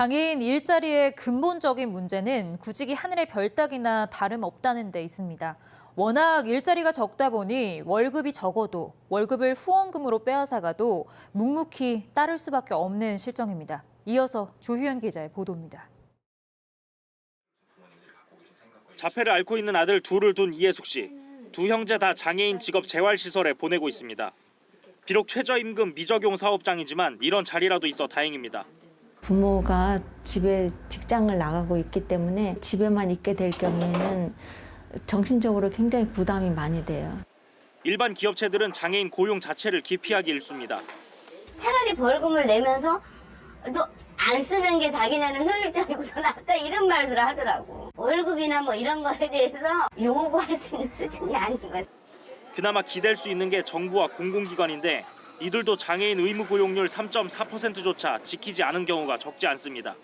장애인 일자리의 근본적인 문제는 구직이 하늘의 별 따기나 다름없다는 데 있습니다. 워낙 일자리가 적다 보니 월급이 적어도 월급을 후원금으로 빼앗아가도 묵묵히 따를 수밖에 없는 실정입니다. 이어서 조휴연 기자의 보도입니다. 자폐를 앓고 있는 아들 둘을 둔 이해숙 씨. 두 형제 다 장애인 직업 재활 시설에 보내고 있습니다. 비록 최저임금 미적용 사업장이지만 이런 자리라도 있어 다행입니다. 부모가 집에 직장을 나가고 있기 때문에 집에만 있게 될 경우에는 정신적으로 굉장히 부담이 많이 돼요. 일반 기업체들은 장애인 고용 자체를 기피하기 일쑤입니다. 차라리 벌금을 내면서 또안 쓰는 게 자기네는 효율적이고 더 낫다 이런 말들을 하더라고. 월급이나 뭐 이런 거에 대해서 요구할 수 있는 수준이 아닌 거지. 그나마 기댈 수 있는 게 정부와 공공기관인데 이들도 장애인 의무 고용률 3.4%조차 지키지 않은 경우가 적지 않습니다.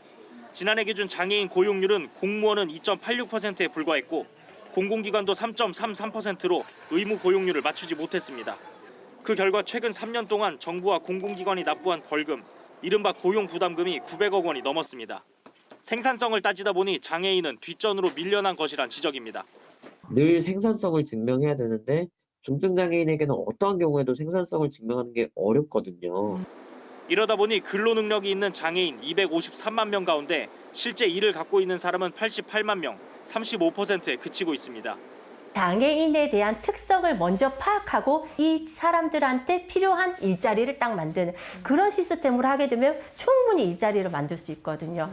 지난해 기준 장애인 고용률은 공무원은 2.86%에 불과했고 공공기관도 3.33%로 의무 고용률을 맞추지 못했습니다. 그 결과 최근 3년 동안 정부와 공공기관이 납부한 벌금, 이른바 고용 부담금이 900억 원이 넘었습니다. 생산성을 따지다 보니 장애인은 뒷전으로 밀려난 것이란 지적입니다. 늘 생산성을 증명해야 되는데 중증장애인에게는 어떠한 경우에도 생산성을 증명하는 게 어렵거든요. 이러다 보니 근로 능력이 있는 장애인 253만 명 가운데 실제 일을 갖고 있는 사람은 88만 명, 35%에 그치고 있습니다. 장애인에 대한 특성을 먼저 파악하고 이 사람들한테 필요한 일자리를 딱 만드는 그런 시스템으로 하게 되면 충분히 일자리를 만들 수 있거든요.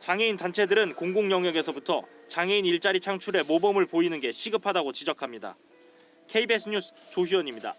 장애인 단체들은 공공 영역에서부터 장애인 일자리 창출에 모범을 보이는 게 시급하다고 지적합니다. KBS 뉴스 조희연입니다.